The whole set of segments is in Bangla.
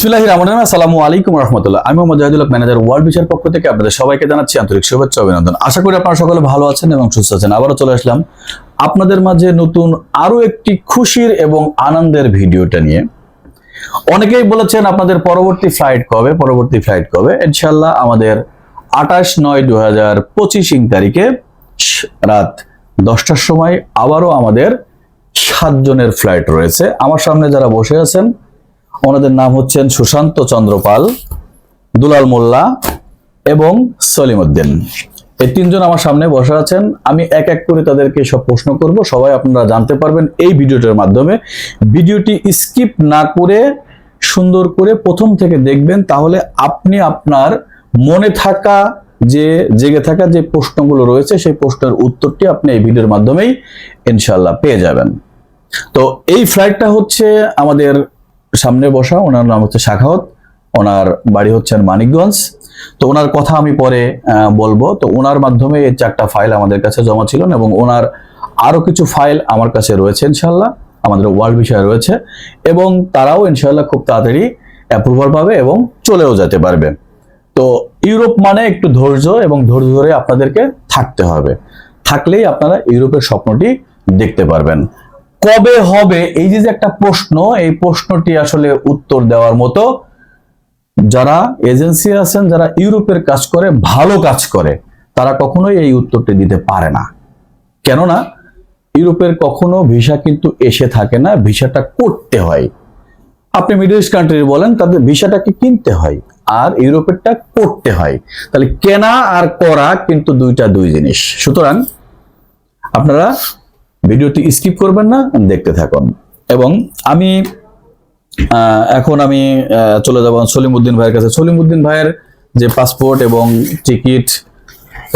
রহমান আলাইকুম রহমতুল্লাহ। আমি মোহাম্মদ ম্যানেজার ওয়ার্ল্ড বিচার পক্ষ থেকে আপনাদের সবাইকে জানাচ্ছি আন্তরিক শুভেচ্ছা অভিনন্দন। আশা করি আপনারা সকলে ভালো আছেন এবং সুস্থ আছেন। আবারও চলে আসলাম আপনাদের মাঝে নতুন আরও একটি খুশির এবং আনন্দের ভিডিওটা নিয়ে। অনেকেই বলেছেন আপনাদের পরবর্তী ফ্লাইট কবে? পরবর্তী ফ্লাইট কবে? ইনশাল্লাহ আমাদের আঠাশ নয় দু হাজার পঁচিশ তারিখে রাত দশটার সময় আবারও আমাদের সাতজনের ফ্লাইট রয়েছে। আমার সামনে যারা বসে আছেন ওনাদের নাম হচ্ছেন সুশান্ত চন্দ্রপাল, দুলাল মোল্লা এবং সলিম উদ্দিন এই তিনজন আমার সামনে বসে আছেন। আমি এক এক করে তাদেরকে সব প্রশ্ন করব। সবাই আপনারা জানতে পারবেন এই ভিডিওটার মাধ্যমে। ভিডিওটি স্কিপ না করে সুন্দর করে প্রথম থেকে দেখবেন, তাহলে আপনি আপনার মনে থাকা যে, জেগে থাকা যে প্রশ্নগুলো রয়েছে, সেই প্রশ্নের উত্তরটি আপনি এই ভিডিওর মাধ্যমেই ইনশাল্লাহ পেয়ে যাবেন। তো এই ফ্লাইটটা হচ্ছে আমাদের সামনে বসা, ওনার নাম হচ্ছে শাখাওয়াত ওনার বাড়ি হচ্ছেন মানিকগঞ্জ। তো ওনার কথা আমি পরে বলব। তো ওনার মাধ্যমে এই চারটা ফাইল আমাদের কাছে জমা ছিল এবং ওনার আরও কিছু ফাইল আমার কাছে রয়েছে ইনশাল্লাহ আমাদের ওয়ার্ল্ড বিষয় রয়েছে, এবং তারাও ইনশাল্লাহ খুব তাড়াতাড়ি অ্যাপ্রুভাল পাবে এবং চলেও যেতে পারবে। তো ইউরোপ মানে একটু ধৈর্য, এবং ধৈর্য ধরে আপনাদেরকে থাকতে হবে। থাকলেই আপনারা ইউরোপের স্বপ্নটি দেখতে পারবেন। কবে হবে? এই যে একটা প্রশ্ন, এই প্রশ্নটি আসলে উত্তর দেওয়ার মতো। যারা এজেন্সি আছেন, যারা ইউরোপের কাজ করে, ভালো কাজ করে, তারা কখনোই এই উত্তরটি দিতে পারে না। কেননা, ইউরোপের কখনো ভিসা কিন্তু এসে থাকে না, ভিসাটা করতে হয়। আপনি মিডল ইস্ট কান্ট্রি বলেন, তাদের ভিসাটাকে কিনতে হয়, আর ইউরোপেরটা করতে হয়। তাহলে কেনা আর করা কিন্তু দুইটা দুই জিনিস। সুতরাং, আপনারা ভিডিওটি স্কিপ করবেন না, দেখতে থাকুন। এবং আমি এখন আমি চলে যাব সলিমউদ্দিন ভাইয়ের কাছে। সলিমউদ্দিন ভাইয়ের যে পাসপোর্ট এবং টিকিট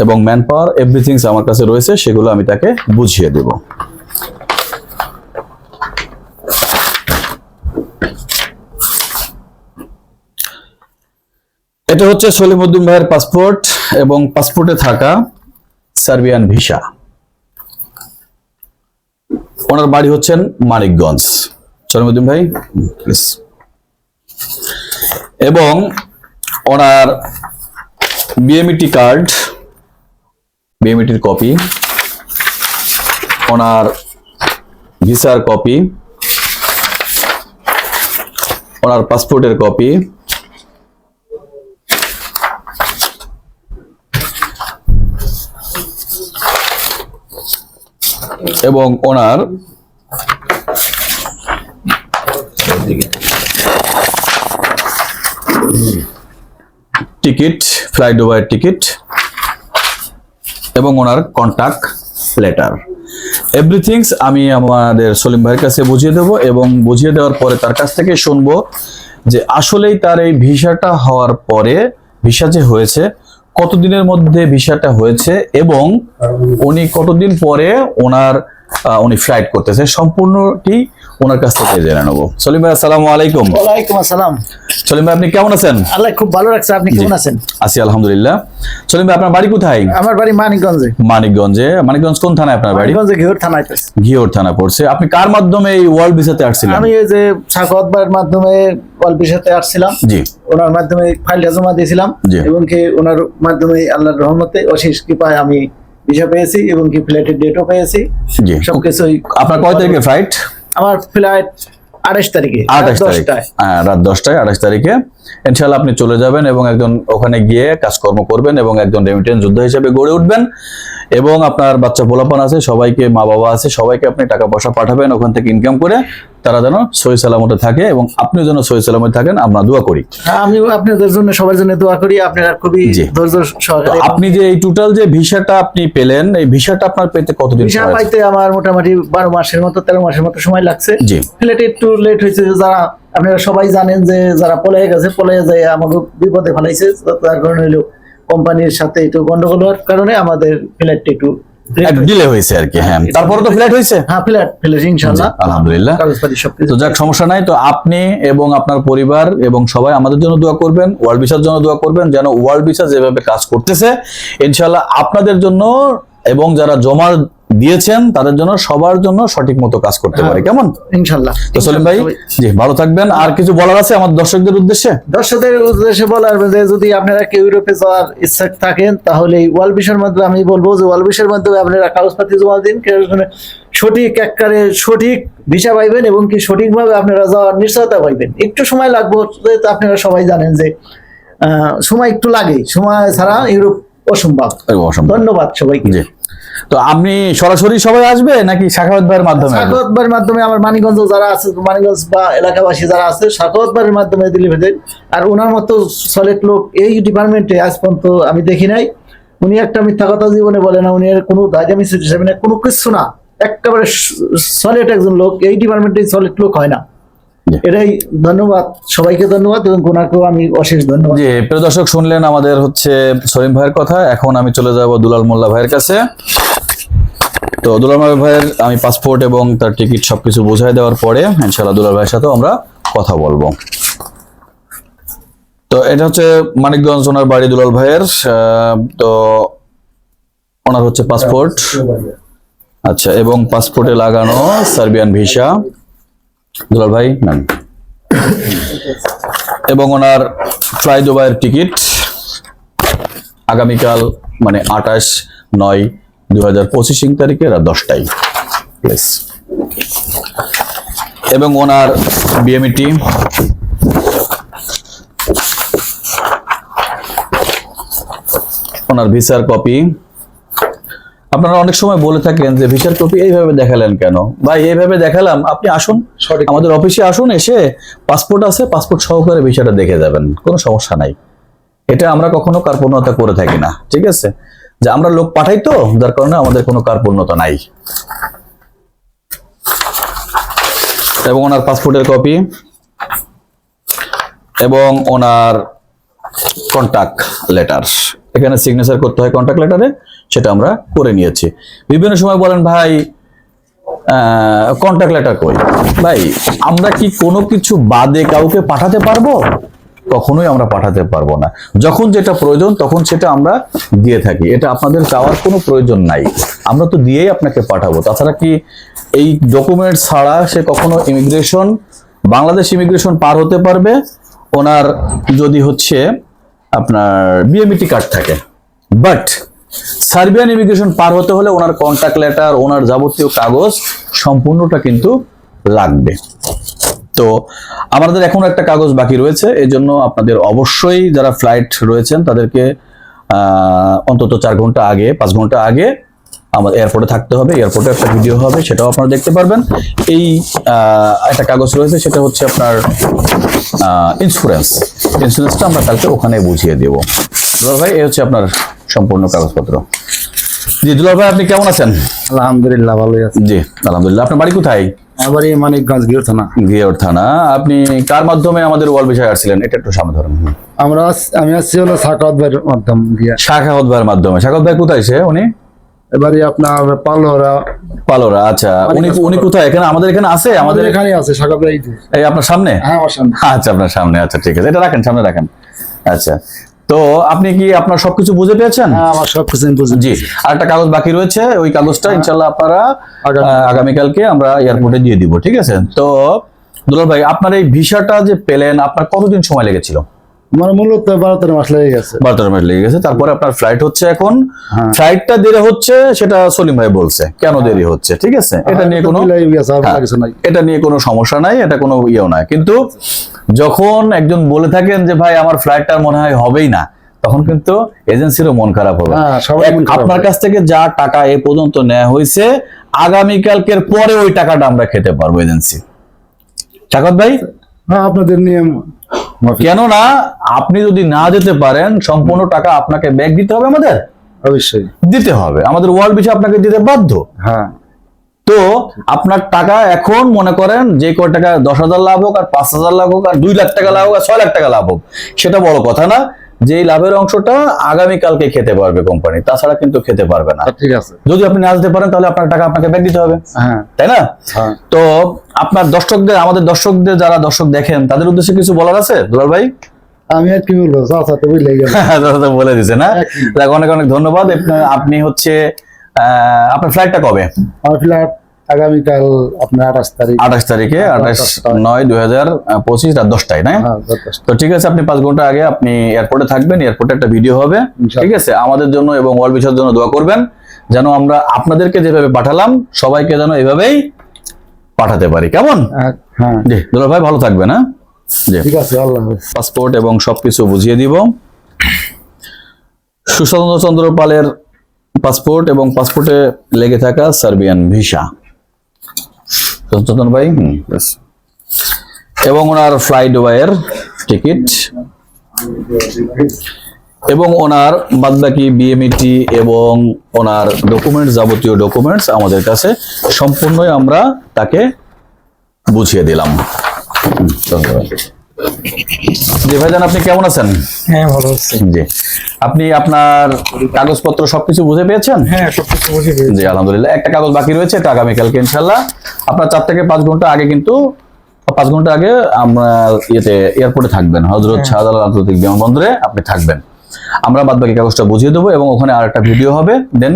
এবং ম্যান পাওয়ার এভরিথিংস আমার কাছে রয়েছে, সেগুলো আমি তাকে বুঝিয়ে দেব। এটা হচ্ছে সলিমউদ্দিন ভাইয়ের পাসপোর্ট এবং পাসপোর্টে থাকা সার্বিয়ান ভিসা ওনার বাড়ি হচ্ছেন মানিকগঞ্জ। সলিমউদ্দিন ভাই এবং ওনার বিএমইটি কার্ড বিএমইটির কপি ওনার ভিসার কপি ওনার পাসপোর্টের কপি এবং ওনার টিকিট, ফ্লাইট ওভার টিকিট এবং ওনার কন্টাক্ট লেটার। এভরিথিংস আমি আমাদের সলিম ভাইয়ের কাছে বুঝিয়ে দেব এবং বুঝিয়ে দেওয়ার পরে তার কাছ থেকে শুনব যে আসলেই তার এই ভিসাটা হওয়ার পরে, ভিসা যে হয়েছে কতদিনের মধ্যে ভিসাটা হয়েছে এবং উনি কতদিন পরে ওনার উনি ফ্লাইট করতেছে। সম্পূর্ণটি ওনার কাছ থেকে জেনে নেব। সলিম ভাই আসসালামু আলাইকুম। ওয়ালাইকুম আসসালাম। সলিম ভাই আপনি কেমন আছেন? আল্লাহ খুব ভালো রাখছে আপনি কেমন আছেন? আছি আলহামদুলিল্লাহ। সলিম ভাই আপনার বাড়ি কোথায়? আমার বাড়ি মানিকগঞ্জে। মানিকগঞ্জে। মানিকগঞ্জ কোন থানায় আপনার বাড়ি? মানিকগঞ্জে ঘিওর থানায়। ঘিওর থানা পড়ছে। আপনি কার মাধ্যমে এই ওয়ার্ল্ড ভিসাতে আসছিলেন? আমি এই যে সাকত ভাইয়ের মাধ্যমে অল্পের সাথে আসছিলাম। জি। ওনার মাধ্যমে ফাইলটা জমা দিয়েছিলাম। এবং কি ওনার মাধ্যমে আল্লাহর রহমতে অশেষ কৃপায় আমি ভিসা পেয়েছি এবং কি ফ্লাইটের ডেটও পেয়েছি। সবকিছুই আপনার কয় তারিখে ফ্লাইট আমার ফ্লাইট আঠাশ তারিখে আঠাশ তারিখ। হ্যাঁ রাত দশটায় আঠাশ তারিখে। ইনশাল্লাহ আপনি চলে যাবেন এবং একজন ওখানে গিয়ে কাজকর্ম করবেন এবং একজন রেমিটেন্স যোদ্ধা হিসেবে গড়ে উঠবেন। এবং আপনার বাচ্চা পোলাপান আছে সবাইকে মা বাবা আছে সবাইকে আপনি টাকা পয়সা পাঠাবেন ওখান থেকে ইনকাম করে। তারা যেন সহি সালামতে থাকে এবং আপনিও যেন সহি সালামতে থাকেন আমরা দোয়া করি হ্যাঁ, আমি আপনাদের জন্য সবার জন্য দোয়া করি আপনারা খুবই ধৈর্য সহকারে আপনি যে এই টোটাল যে ভিসাটা আপনি পেলেন এই ভিসাটা আপনার পেতে কতদিন ভিসা? পাইতে আমার মোটামুটি বারো মাসের মতো তেরো মাসের মতো সময় লাগছে জি ফ্লাইট একটু লেট হয়েছে যারা আপনারা সবাই জানেন যে যারা পলায় গেছে পলায় যায় আমাকে বিপদে ফেলাইছে তার কারণে হলো কোম্পানির সাথে একটু গন্ডগোল হওয়ার কারণে আমাদের ফ্লাইটটা একটু। ডিলে হয়েছে। আর কি হ্যাঁ। তারপরে তো ফ্লাইট হয়েছে? হ্যাঁ ফ্ল্যাট ইনশাল্লাহ আলহামদুলিল্লাহ। তো যাক সমস্যা নাই। তো আপনি এবং আপনার পরিবার এবং সবাই আমাদের জন্য দোয়া করবেন ওয়ার্ল্ড ভিসার জন্য দোয়া করবেন যেন ওয়ার্ল্ড ভিসা যেভাবে কাজ করতেছে ইনশাল্লাহ আপনাদের জন্য এবং যারা জমা দিয়েছেন তাদের জন্য সবার জন্য সঠিক মতো কাজ করতে পারে। কেমন? ইনশাল্লাহ তো সলিম ভাই জি ভালো থাকবেন। আর কিছু বলার আছে আমার দর্শকদের উদ্দেশ্যে? দর্শকদের উদ্দেশ্যে বলার যে যদি আপনারা কেউ ইউরোপে যাওয়ার ইচ্ছা থাকেন তাহলে ওয়াল বিষয়ের মাধ্যমে আমি বলব যে ওয়াল বিষয়ের মাধ্যমে আপনারা কাগজপাতি জমা দিন সঠিক এককারে সঠিক ভিসা পাইবেন এবং কি সঠিকভাবে আপনারা যাওয়ার নিশ্চয়তা পাইবেন। একটু সময় লাগবে আপনারা সবাই জানেন যে আহ, সময় একটু লাগে। সময় ছাড়া ইউরোপ অসম্ভব। ধন্যবাদ সবাইকে। তো আপনি সরাসরি সবাই আসবে নাকি শাখাওয়াত ভাইয়ের মাধ্যমে? আসবে? সাকতবারের মাধ্যমে আমার মানিগঞ্জ যারা আছে মানিগঞ্জ বা এলাকাবাসী যারা আছে সাকতবারের মাধ্যমে দিলে ভেদের আর ওনার মতো সলেট লোক এই ডিপার্টমেন্টে আজ পর্যন্ত আমি দেখি নাই। উনি একটা মিথ্যা কথা জীবনে বলে না উনি কোনো দাজামি হিসেবে না কোনো কিছু না। একেবারে সলিড একজন লোক এই ডিপার্টমেন্টে সলিড লোক হয় না। এটাই ধন্যবাদ সবাইকে ধন্যবাদ এবং ওনাকেও আমি অশেষ ধন্যবাদ। জি প্রিয় দর্শক শুনলেন আমাদের হচ্ছে সলিম ভাইয়ের কথা। এখন আমি চলে যাব দুলাল মোল্লা ভাইয়ের কাছে। তো দুলাল ভাইয়ের আমি পাসপোর্ট এবং তার টিকিট সবকিছু বোঝাই দেওয়ার পরে ইনশাআল্লাহ দুলাল ভাইয়ের সাথেও আমরা কথা বলব। তো এটা হচ্ছে মানিকগঞ্জ ওনার বাড়ি দুলাল ভাইয়ের তো ওনার হচ্ছে পাসপোর্ট আচ্ছা এবং পাসপোর্টে লাগানো সার্বিয়ান ভিসা। দুলাল ভাই, নেন। এবং ওনার ফ্লাই দুবাইয়ের টিকিট আগামীকাল মানে আঠাশ নয় দু হাজার পঁচিশ তারিখে রাত দশটায় প্লিজ এবং ওনার বিএমইটি ওনার ভিসার কপি। আপনারা অনেক সময় বলে থাকেন যে ভিসার কপি এইভাবে দেখালেন কেন? ভাই এইভাবে দেখালাম। আপনি আসুন। সঠিক। আমাদের অফিসে আসুন এসে পাসপোর্ট আছে পাসপোর্ট সহকারে ভিসাটা দেখে যাবেন। কোনো সমস্যা নাই। এটা আমরা কখনো কার্পণ্যতা করে থাকি না। ঠিক আছে? যে আমরা লোক পাঠাই তো, যার কারণে আমাদের কোনো কার্পণ্যতা নাই। এবং ওনার পাসপোর্টের কপি এবং ওনার কন্ট্যাক্ট লেটার এখানে সিগনেচার করতে হয় কন্ট্যাক্ট লেটারে সেটা আমরা করে নিয়েছি। বিভিন্ন সময় বলেন, ভাই কন্টাক্ট লেটার কই? ভাই, আমরা কি কোনো কিছু বাদে কাউকে পাঠাতে পারব? কখনোই আমরা পাঠাতে পারব না। যখন যেটা প্রয়োজন, তখন সেটা আমরা দিয়ে থাকি। এটা আপনাদের চাওয়ার কোনো প্রয়োজন নাই। আমরা তো দিয়েই আপনাকে পাঠাবো। তাছাড়া কি এই ডকুমেন্ট ছাড়া সে কখনো ইমিগ্রেশন বাংলাদেশ ইমিগ্রেশন পার হতে পারবে? ওনার যদি হচ্ছে আপনার বিএমইটি কার্ড থাকে। বাট সার্বিয়ান ইমিগ্রেশন পার হতে হলে ওনার কন্ট্যাক্ট লেটার ওনার যাবতীয় কাগজ সম্পূর্ণটা কিন্তু লাগবে। তো আমাদের এখন একটা কাগজ বাকি রয়েছে এই জন্য আপনাদের অবশ্যই যারা ফ্লাইট রয়েছেন তাদেরকে অন্তত চার ঘণ্টা আগে, পাঁচ ঘণ্টা আগে আমাদের এয়ারপোর্টে থাকতে হবে এয়ারপোর্টে একটা ভিডিও হবে, সেটাও আপনারা দেখতে পারবেন। এই একটা কাগজ রয়েছে, সেটা হচ্ছে আপনার ইন্স্যুরেন্স ইন্স্যুরেন্সটা আমরা কালকে ওখানে বুঝিয়ে দেবো। ভাই, এই হচ্ছে আপনার সম্পূর্ণ কাগজপত্র। জি দুলাল ভাই আপনি কেমন আছেন? আলহামদুলিল্লাহ ভালোই আছি। জি আলহামদুলিল্লাহ। আপনার বাড়ি কোথায়? আমার এই মানিকগঞ্জ গিয়ে থানা। গিয়ের থানা। আপনি কার মাধ্যমে আমাদের ওয়াল বিষয়ে আসছিলেন? এটা একটু সামনে ধরেন। আমরা আমি আসছি হলো সাকাত ভাইয়ের মাধ্যম গিয়া। ভাইয়ের মাধ্যমে। ভাই কোথায় সে উনি? এবারে আপনার পালোরা পালোরা আচ্ছা। উনি উনি কোথায়? এখানে আমাদের এখানে আছে? আমাদের আমাদের এখানে আছে সাকাত ভাই এই আপনার সামনে? হ্যাঁ আমার সামনে। আচ্ছা আপনার সামনে। আচ্ছা ঠিক আছে। এটা রাখেন সামনে রাখেন। আচ্ছা। তো আপনি কি আপনার সবকিছু বুঝে পেয়েছেন? হ্যাঁ আমার সবকিছু আমি বুঝি জি আর একটা কাগজ বাকি রয়েছে ওই কাগজটা ইনশাল্লাহ আপনারা আগামীকালকে আমরা এয়ারপোর্টে দিয়ে দিব ঠিক আছে? তো দুলাল ভাই আপনার এই ভিসাটা যে পেলেন আপনার কতদিন সময় লেগেছিল? আমার মূলত বারো তেরো মাস লেগে গেছে। বারো তেরো মিনিট লেগে গেছে। তারপরে আপনার ফ্লাইট হচ্ছে এখন। হ্যাঁ। ফ্লাইটটা দেরি হচ্ছে সেটা সলিম ভাই বলছে। কেন দেরি হচ্ছে? ঠিক আছে? এটা নিয়ে কোনো হ্যাঁ। এটা নিয়ে কোনো সমস্যা নাই এটা কোনো ইয়েও নাই। কিন্তু যখন একজন বলে থাকেন যে ভাই আমার ফ্লাইটটা মনে হয় হবেই না তখন কিন্তু এজেন্সিরও মন খারাপ হবে। হ্যাঁ, আপনার কাছ থেকে যা টাকা এ পর্যন্ত নেওয়া হয়েছে আগামীকালকের পরে ওই টাকাটা আমরা খেতে পারব এজেন্সি শাকত ভাই? হ্যাঁ আপনাদের নিয়ম। কেননা আপনি যদি না যেতে পারেন সম্পূর্ণ টাকা আপনাকে ব্যাগ দিতে হবে আমাদের। অবশ্যই। দিতে হবে। আমাদের ওয়ার্ল্ড বিষয় আপনাকে দিতে বাধ্য। হ্যাঁ। তো আপনার টাকা এখন মনে করেন যে কয় টাকা দশ হাজার লাভ হোক আর পাঁচ হাজার লাভ হোক আর দুই লাখ টাকা লাভ হোক আর ছয় লাখ টাকা লাভ হোক সেটা বড় কথা না। যে লাভের অংশটা আগামীকালকে খেতে পারবে কোম্পানি তাছাড়া কিন্তু খেতে পারবে না। ঠিক আছে। যদি আপনি না পারেন তাহলে আপনার টাকা আপনাকে ব্যাক দিতে হবে। হ্যাঁ। তাই না? হ্যাঁ। তো আপনার দর্শকদের আমাদের দর্শকদের যারা দর্শক দেখেন তাদের উদ্দেশ্যে কিছু বলার আছে? দুলাল ভাই? আমি আর কি বলব? আচ্ছা তো বুঝলে গেল দাদা তো বলে না? অনেক অনেক ধন্যবাদ। আপনি- হচ্ছে আহ, আপনার ফ্লাইটটা কবে? আমার ফ্ল্যাট আগামীকাল আপনার আঠাশ তারিখ। আঠাশ তারিখে আঠাশ নয় দুই হাজার পঁচিশ রাত দশটায় না? হ্যাঁ তো ঠিক আছে আপনি পাঁচ ঘণ্টা আগে আপনি এয়ারপোর্টে থাকবেন এয়ারপোর্টে একটা ভিডিও হবে। ঠিক আছে আমাদের জন্য এবং ওয়ার্ল্ড বিষয়ের জন্য দোয়া করবেন যেন আমরা আপনাদেরকে যেভাবে পাঠালাম সবাইকে যেন এভাবেই পাঠাতে পারি। কেমন? হ্যাঁ, হ্যাঁ। জি দুলাল ভাই ভালো থাকবেন হ্যাঁ? জি। ঠিক আছে আল্লাহ পাসপোর্ট এবং সবকিছু বুঝিয়ে দিব। সুশান্ত চন্দ্র পালের পাসপোর্ট এবং পাসপোর্টে লেগে থাকা সার্বিয়ান ভিসা চন্দন ভাই এবং ওনার ফ্লাই দুবাইয়ের টিকিট এবং ওনার বাদবাকি বিএমইটি এবং ওনার ডকুমেন্টস যাবতীয় ডকুমেন্টস আমাদের কাছে সম্পূর্ণই আমরা তাকে বুঝিয়ে দিলাম ধন্যবাদ। জি ভাইজান আপনি কেমন আছেন? হ্যাঁ ভালো হচ্ছে জি। আপনি আপনার কাগজপত্র সবকিছু বুঝে পেয়েছেন? হ্যাঁ সবকিছু বুঝে পেয়েছি। জি আলহামদুলিল্লাহ। একটা কাগজ বাকি রয়েছে এটা আগামীকালকে ইনশাল্লাহ আপনার চার থেকে পাঁচ ঘণ্টা আগে কিন্তু পাঁচ ঘণ্টা আগে আমরা ইয়েতে এয়ারপোর্টে থাকবেন। হজরত শাহজালাল আন্তর্জাতিক বিমানবন্দরে আপনি থাকবেন। আমরা বাদ বাকি কাগজটা বুঝিয়ে দেবো এবং ওখানে আর একটা ভিডিও হবে। দেন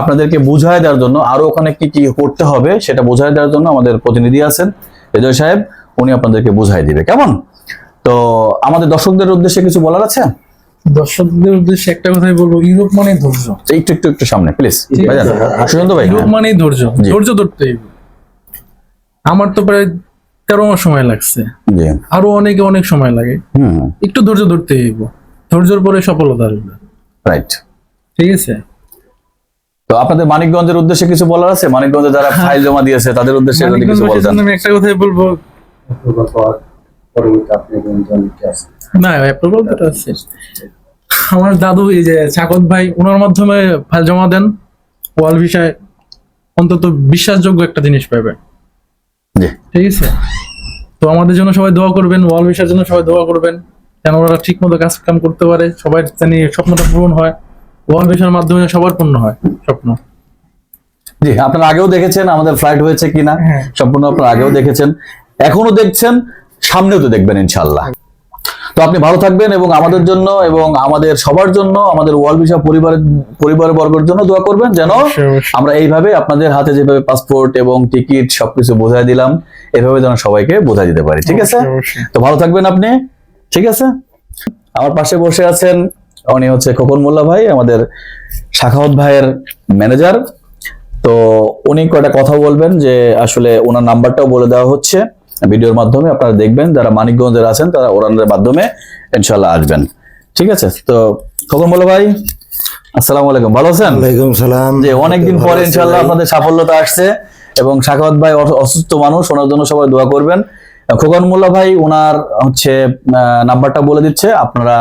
আপনাদেরকে বুঝায় দেওয়ার জন্য আরও ওখানে কি কি করতে হবে সেটা বুঝায় দেওয়ার জন্য আমাদের প্রতিনিধি আছেন। রেজয় সাহেব উনি আপনাদেরকে বুঝাই দিবে। কেমন? তো আমাদের দর্শকদের উদ্দেশ্যে কিছু বলার আছে? দর্শকদের উদ্দেশ্যে একটা কথাই বলব ইউরোপ মানে ধৈর্য। একটু একটু একটু সামনে প্লিজ সুশান্ত ভাই ইউরোপ মানেই ধৈর্য। ধৈর্য ধরতে আমার তো প্রায় তেরো মাস সময় লাগছে। আরও অনেকে অনেক সময় লাগে। একটু ধৈর্য ধরতে হইব। ধৈর্যের পরে সফলতা আসবে। রাইট ঠিক আছে? তো আপনাদের মানিকগঞ্জের উদ্দেশ্যে কিছু বলার আছে? মানিকগঞ্জে যারা ফাইল জমা দিয়েছে তাদের উদ্দেশ্যে যদি কিছু বলতেন। আমি একটা কথাই বলব। না অ্যাপ্রুভাল তো আছে। আমার দাদু এই যে চাকত ভাই ওনার মাধ্যমে ফাইল জমা দেন। ওয়াল ভিসায় অন্তত বিশ্বাসযোগ্য একটা জিনিস পাবে। ঠিক আছে? তো আমাদের জন্য সবাই দোয়া করবেন ওয়াল ভিসার জন্য সবাই দোয়া করবেন যেন ওরা ঠিক মতো কাজ কাম করতে পারে সবাই জানি স্বপ্নটা পূরণ হয়। ওয়াল ভিসার মাধ্যমে সবার পূর্ণ হয় স্বপ্ন। জি আপনারা আগেও দেখেছেন আমাদের ফ্লাইট হয়েছে কিনা? হ্যাঁ। সম্পূর্ণ আপনারা আগেও দেখেছেন। এখনও দেখছেন সামনেও তো দেখবেন ইনশাল্লাহ তো আপনি ভালো থাকবেন এবং আমাদের জন্য এবং আমাদের সবার জন্য আমাদের ওয়ার্ল্ড ভিসা পরিবারের পরিবার বর্গের জন্য দোয়া করবেন যেন। আমরা এইভাবে আপনাদের হাতে যেভাবে পাসপোর্ট এবং টিকিট সবকিছু বোঝাই দিলাম এভাবে যেন সবাইকে বোঝাই দিতে পারি। ঠিক আছে। তো ভালো থাকবেন আপনি। ঠিক আছে? আমার পাশে বসে আছেন উনি হচ্ছে খোকন মোল্লা ভাই আমাদের শাখাওয়াত ভাইয়ের ম্যানেজার। তো উনি কয়টা কথা বলবেন যে আসলে ওনার নাম্বারটাও বলে দেওয়া হচ্ছে। ভিডিওর মাধ্যমে আপনারা দেখবেন যারা মানিকগঞ্জের আছেন তারা ওনার মাধ্যমে ইনশাল্লাহ আসবেন। ঠিক আছে? তো খোকন মোল্লা ভাই আসসালামু আলাইকুম। ভালো আছেন? ওয়ালাইকুম সালাম। যে অনেকদিন পরে ইনশাল্লাহ আপনাদের সাফল্যতা আসছে এবং শাখাওয়াত ভাই অস- অসুস্থ মানুষ ওনার জন্য সবাই দোয়া করবেন। খোকন মোল্লা ভাই ওনার হচ্ছে নাম্বারটা বলে দিচ্ছে আপনারা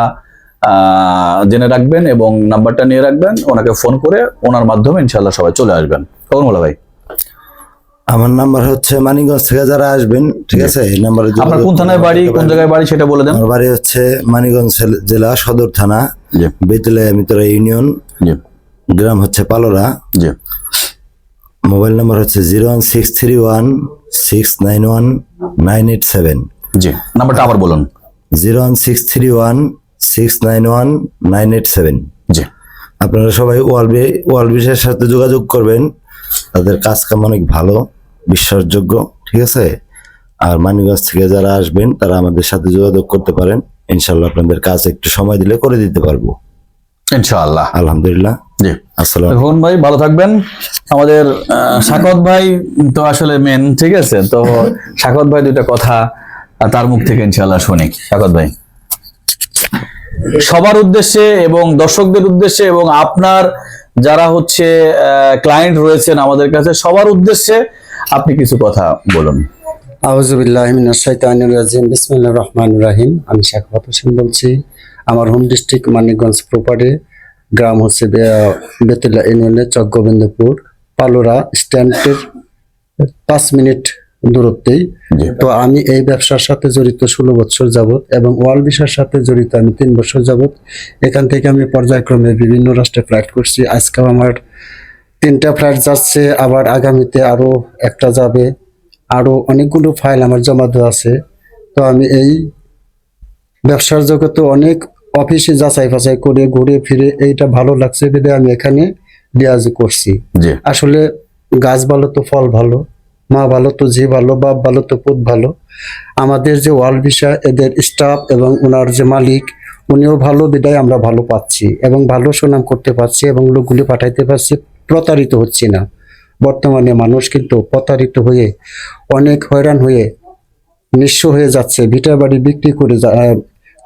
আহ, জেনে রাখবেন এবং নাম্বারটা নিয়ে রাখবেন ওনাকে ফোন করে ওনার মাধ্যমে ইনশাল্লাহ সবাই চলে আসবেন। খোকন মোল্লা ভাই। আমার নাম্বার হচ্ছে মানিকগঞ্জ থেকে যারা আসবেন ঠিক আছে? এই নাম্বারে আপনার কোন থানায় বাড়ি কোন জায়গায় বাড়ি সেটা বলে দেন। আমার বাড়ি হচ্ছে মানিকগঞ্জ জেলা সদর থানা জি। বেতুলিয়া মিতরা ইউনিয়ন জি। গ্রাম হচ্ছে পালোরা। জি। মোবাইল নাম্বার হচ্ছে zero one six three one six nine one nine eight seven. জি। নাম্বারটা আবার বলুন। Zero one six three one six nine one nine eight seven. জি। আপনারা সবাই ওয়ার্ল্ড ওয়ার্ল্ড বিশের সাথে যোগাযোগ করবেন। তাদের কাজ কাম অনেক ভালো। বিশ্বাসযোগ্য ঠিক আছে? আর মানিগঞ্জ থেকে যারা আসবেন তারা আমাদের সাথে যোগাযোগ করতে পারেন। ইনশাল্লাহ আপনাদের কাজ একটু সময় দিলে করে দিতে পারব। ইনশাআল্লাহ। আলহামদুলিল্লাহ। জি। আসসালাম খোকন ভাই ভালো থাকবেন। আমাদের সাকত ভাই তো আসলে মেন ঠিক আছে? তো সাকত ভাই দুইটা কথা তার মুখ থেকে ইনশাআল্লাহ শুনি। সাকত ভাই। সবার উদ্দেশ্যে এবং দর্শকদের উদ্দেশ্যে এবং আপনার যারা হচ্ছে ক্লায়েন্ট রয়েছেন আমাদের কাছে সবার উদ্দেশ্যে আপনি কিছু কথা বলুন। আউজুবিল্লাহ মিনাশ শাইতানির রাজিম। বিসমিল্লাহির রহমানির আমি শাখাওয়াত হোসেন বলছি। আমার হোম ডিস্ট্রিক্ট মানিকগঞ্জ প্রপারে গ্রাম হচ্ছে বেতুল্লা ইউনিয়নে চক গোবিন্দপুর পালোরা স্ট্যান্ডের পাঁচ মিনিট দূরত্বেই তো আমি এই ব্যবসার সাথে জড়িত ষোলো বছর যাবত এবং ওয়াল ভিসার সাথে জড়িত আমি তিন বছর যাবত এখান থেকে আমি পর্যায়ক্রমে বিভিন্ন রাষ্ট্রে ফ্লাইট করছি। আজকেও আমার তিনটা ফ্লাইট যাচ্ছে আবার আগামীতে আরও একটা যাবে। আরও অনেকগুলো ফাইল আমার জমা দেওয়া আছে। তো আমি এই ব্যবসার জগতে অনেক অফিসে যাচাই ফাচাই করে ঘুরে ফিরে এইটা ভালো লাগছে বেদে আমি এখানে দেওয়া করছি। আসলে গাছ ভালো তো ফল ভালো মা ভালো তো যে ভালো বাপ ভালো তো পুত ভালো। আমাদের যে ওয়ার্ল্ড ভিসা এদের স্টাফ এবং ওনার যে মালিক উনিও ভালো, বিদায় আমরা ভালো পাচ্ছি এবং ভালো সুনাম করতে পারছি এবং লোকগুলি পাঠাইতে পারছি, প্রতারিত হচ্ছি না। বর্তমানে মানুষ কিন্তু প্রতারিত হয়ে, অনেক হয়রান হয়ে, নিঃস্ব হয়ে যাচ্ছে। ভিটা বাড়ি বিক্রি করে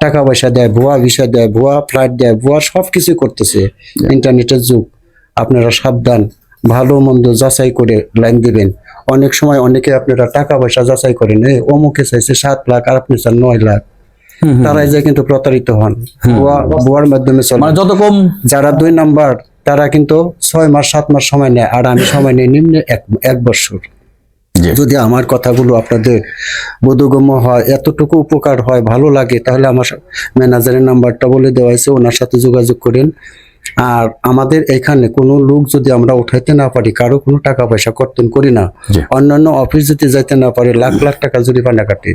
টাকা পয়সা দেয়, ভুয়া ভিসা দেয়, ভুয়া ফ্লাইট দেয়, ভুয়া সব কিছু করতেছে ইন্টারনেটের যুগ। আপনারা সাবধান, ভালো মন্দ যাচাই করে লাইন দিবেন। অনেক সময় অনেকে আপনারা টাকা পয়সা যাচাই করেন এই অমুকে চাইছে সাত লাখ, আর আপনি চান নয় লাখ। তারাই যে কিন্তু প্রতারিত হন। ভুয়ার মাধ্যমে চলে। মানে যত কম যারা দুই নাম্বার তারা কিন্তু ছয় মাস সাত মাস সময় নেয় আর আমি সময় নেই নিম্নে এক এক বছর। যদি আমার কথাগুলো আপনাদের বোধগম্য হয় এতটুকু উপকার হয় ভালো লাগে তাহলে আমার ম্যানেজারের নাম্বারটা বলে দেওয়া হয়েছে ওনার সাথে যোগাযোগ করেন। আর আমাদের এখানে কোনো লোক যদি আমরা উঠাইতে না পারি কারও কোনো টাকা পয়সা কর্তন করি না। অন্যান্য অফিস যদি যাইতে না পারে লাখ লাখ টাকা যদি জরিমানা কাটে।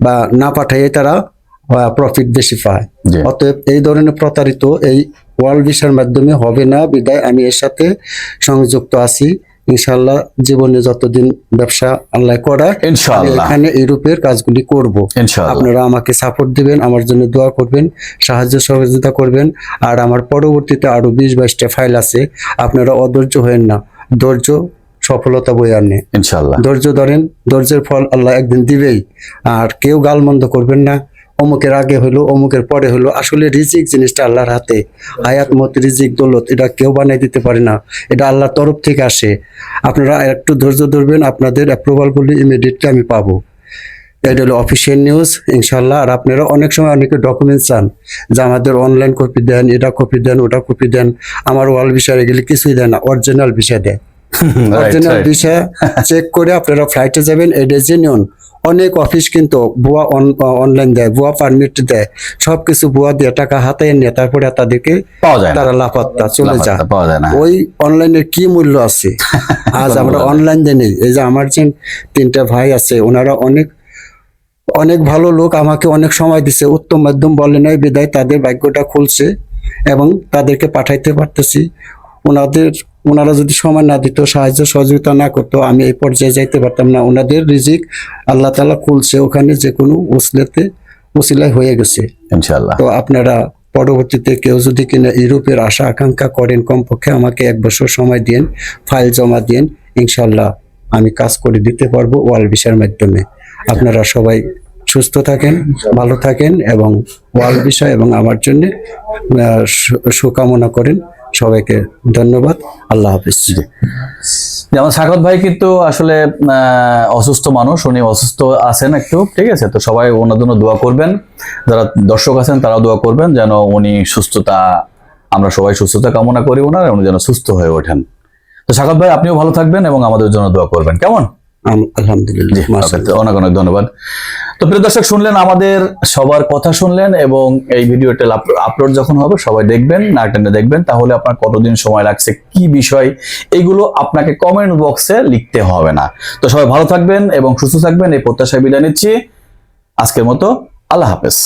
বা না পাঠাইয়ে তারা প্রফিট বেশি পায়। অতএব এই ধরনের প্রতারিত এই ওয়ার্ল্ড ভিসার মাধ্যমে হবে না বিদায়। আমি এর সাথে সংযুক্ত আছি। ইনশাল্লাহ জীবনে যতদিন ব্যবসা আল্লাহ করা এখানে ইউরোপের কাজগুলি করব। ইনশাআল্লাহ। আপনারা আমাকে সাপোর্ট দিবেন আমার জন্য দোয়া করবেন সাহায্য সহযোগিতা করবেন। আর আমার পরবর্তীতে আরও বিশ বাইশটা ফাইল আছে। আপনারা অধৈর্য হয়েন না। ধৈর্য সফলতা বই আনে। ইনশাআল্লাহ। ধৈর্য ধরেন ধৈর্যের ফল আল্লাহ একদিন দিবেই। আর কেউ গালমন্দ করবেন না। অমুকের আগে হলো অমুকের পরে হলো আসলে রিজিক জিনিসটা আল্লাহর হাতে। হায়াত মত রিজিক দৌলত এটা কেউ বানাই দিতে পারে না। এটা আল্লাহর তরফ থেকে আসে। আপনারা একটু ধৈর্য ধরবেন আপনাদের অ্যাপ্রুভালগুলি ইমিডিয়েটলি আমি পাবো। এটা হলো অফিসিয়াল নিউজ ইনশাল্লাহ আর আপনারা অনেক সময় অনেকে ডকুমেন্টস চান যে আমাদের অনলাইন কপি দেন এটা কপি দেন ওটা কপি দেন। আমার ওয়াল বিষয়ে গেলে কিছুই দেয় না অরিজিনাল বিষয় দেয়। অরিজিনাল বিষয় চেক করে আপনারা ফ্লাইটে যাবেন এটা জেনুইন অনেক অফিস কিন্তু ভুয়া অনলাইন দেয় ভুয়া পারমিট দেয়। সবকিছু ভুয়া দিয়ে টাকা হাতে নিয়ে তারপরে তাদেরকে পাওয়া যায় তারা লাপাত্তা চলে যায়। পাওয়া যায় না। ওই অনলাইনের কি মূল্য আছে? আজ আমরা অনলাইন দিয়ে নেই। এই যে আমার যে তিনটা ভাই আছে ওনারা অনেক অনেক ভালো লোক আমাকে অনেক সময় দিছে। উত্তম মাধ্যম বলে নাই বিদায় তাদের ভাগ্যটা খুলছে এবং তাদেরকে পাঠাইতে পারতেছি। ওনাদের ওনারা যদি সময় না দিত সাহায্য সহযোগিতা না করতো আমি এই পর্যায়ে যাইতে পারতাম না। ওনাদের রিজিক আল্লাহ তালা খুলছে ওখানে যে কোনো উসলেতে উসিলায় হয়ে গেছে। ইনশাআল্লাহ। তো আপনারা পরবর্তীতে কেউ যদি কিনা ইউরোপের আশা আকাঙ্ক্ষা করেন কমপক্ষে আমাকে এক বছর সময় দিন ফাইল জমা দিন ইনশাল্লাহ আমি কাজ করে দিতে পারব ওয়াল ভিসার মাধ্যমে। আপনারা সবাই সুস্থ থাকেন ভালো থাকেন এবং ওয়াল বিষয় এবং আমার জন্য শুভকামনা করেন। সবাইকে ধন্যবাদ। আল্লাহ হাফিজ। যেমন সাগত ভাই কিন্তু আসলে অসুস্থ মানুষ, উনি অসুস্থ আছেন একটু, ঠিক আছে? তো সবাই ওনার জন্য দোয়া করবেন। যারা দর্শক আছেন, তারাও দোয়া করবেন যেন উনি সুস্থতা, আমরা সবাই সুস্থতা কামনা করি ওনার, উনি যেন সুস্থ হয়ে ওঠেন। তো সাগত ভাই, আপনিও ভালো থাকবেন এবং আমাদের জন্য দোয়া করবেন। কেমন? আলহামদুলিল্লাহ মাশাআল্লাহ। অনেক অনেক ধন্যবাদ। তো প্রিয় দর্শক শুনলেন আমাদের সবার কথা শুনলেন এবং এই ভিডিওটা আপলোড যখন হবে সবাই দেখবেন না টেনে দেখবেন তাহলে আপনার কতদিন সময় লাগছে কি বিষয় এগুলো আপনাকে কমেন্ট বক্সে লিখতে হবে না। তো সবাই ভালো থাকবেন এবং সুস্থ থাকবেন এই প্রত্যাশায় বিদায় নিচ্ছি। আজকের মতো আল্লাহ হাফেজ।